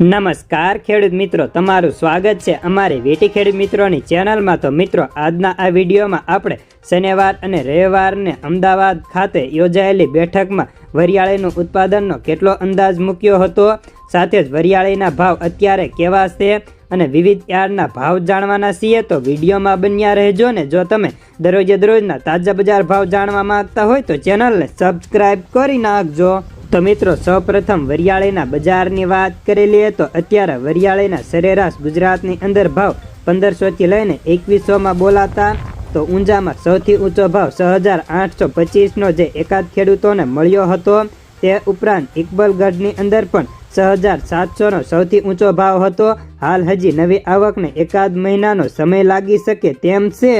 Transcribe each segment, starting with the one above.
નમસ્કાર, ખેડૂત મિત્રો. તમારું સ્વાગત છે અમારી વેટી ખેડૂત મિત્રોની ચેનલમાં. તો મિત્રો, આજના આ વિડીયોમાં આપણે શનિવાર અને રવિવારને અમદાવાદ ખાતે યોજાયેલી બેઠકમાં વરિયાળીનું ઉત્પાદનનો કેટલો અંદાજ મૂક્યો હતો? સાથે જ વરિયાળીના ભાવ અત્યારે કેવા છે અને વિવિધ યાર્ડના ભાવ જાણવાના છીએ? તો વિડીયોમાં બન્યા રહેજો ને જો તમે દરરોજે દરરોજના તાજા બજાર ભાવ જાણવા માંગતા હોય તો ચેનલને સબસ્ક્રાઈબ કરી નાખજો. તો મિત્રો, સૌપ્રથમ વરિયાળીના બજારની વાત કરી લઈએ તો અત્યારે વરિયાળીના સરેરાશ ગુજરાતની અંદર ભાવ પંદરસોથી લઈને એકવીસોમાં બોલાતા. તો ઊંઝામાં સૌથી ઊંચો ભાવ છ હજાર આઠસો પચીસનો જે એકાદ ખેડૂતોને મળ્યો હતો, તે ઉપરાંત ઇકબલગઢની અંદર પણ છ હજાર સાતસોનો સૌથી ઊંચો ભાવ હતો. હાલ હજી નવી આવકને એકાદ મહિનાનો સમય લાગી શકે તેમ છે.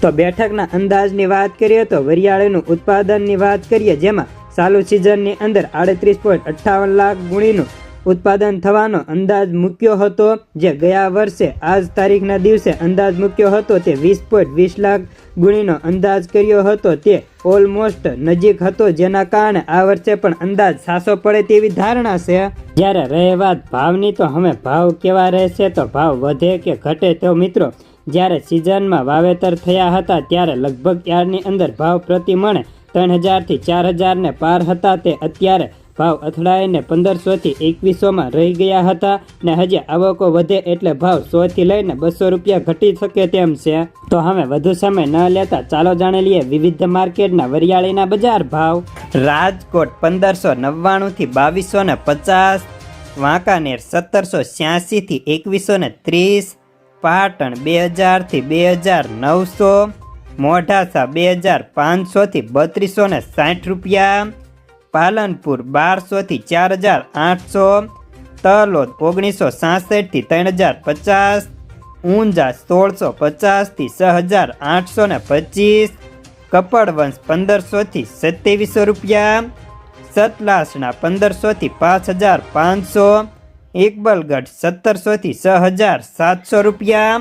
તો બેઠકના અંદાજની વાત કરીએ તો વરિયાળીનું ઉત્પાદનની વાત કરીએ જેમાં ચાલુ સિઝનની અંદર આડત્રીસ પોઈન્ટ અઠ્ઠાવન લાખ ગુણીનું ઉત્પાદન થવાનો અંદાજ મૂક્યો હતો, જે ગયા વર્ષે આજ તારીખના દિવસે અંદાજ મૂક્યો હતો. તે વીસ પોઈન્ટ વીસ લાખ ગુણીનો અંદાજ કર્યો હતો. તે ઓલમોસ્ટ નજીક હતો, જેના કારણે આ વર્ષે પણ અંદાજ સાસો પડે તેવી ધારણા છે. જ્યારે રહે વાત ભાવની તો હવે ભાવ કેવા રહેશે તો ભાવ વધે કે ઘટે તો મિત્રો, જ્યારે સિઝનમાં વાવેતર થયા હતા, ત્યારે લગભગ યાર્ડની અંદર ભાવ પ્રતિ મણે ત્રણ હજારથી ચાર હજારને પાર હતા તે અત્યારે ભાવ અથડાઈને પંદરસોથી એકવીસોમાં રહી ગયા હતા ને હજી આવકો વધે એટલે ભાવ સોથી લઈને બસો રૂપિયા ઘટી શકે તેમ છે. તો હવે વધુ સમય ન લેતા ચાલો જાણી લઈએ વિવિધ માર્કેટના વરિયાળીના બજાર ભાવ. રાજકોટ પંદરસો નવ્વાણુંથી બાવીસો ને પચાસ, વાંકાનેર સત્તરસો છ્યાસીથી એકવીસો ને ત્રીસ, પાટણ બે હજારથી બે હજાર નવસો મોઢાસા બે હજાર પાંચસોથી બત્રીસો ને સાઠ રૂપિયા. પાલનપુર બારસોથી ચાર હજાર આઠસો. તલોદ ઓગણીસો સાસઠથી ત્રણ હજાર પચાસ. ઊંઝા સોળસો પચાસથી છ હજાર આઠસો ને પચીસ. કપડવંશ પંદરસોથી સત્યાવીસો રૂપિયા. સતલાસણા પંદરસોથી પાંચ હજાર પાંચસો. ઇકબલગઢ સત્તરસોથી છ હજાર સાતસો રૂપિયા.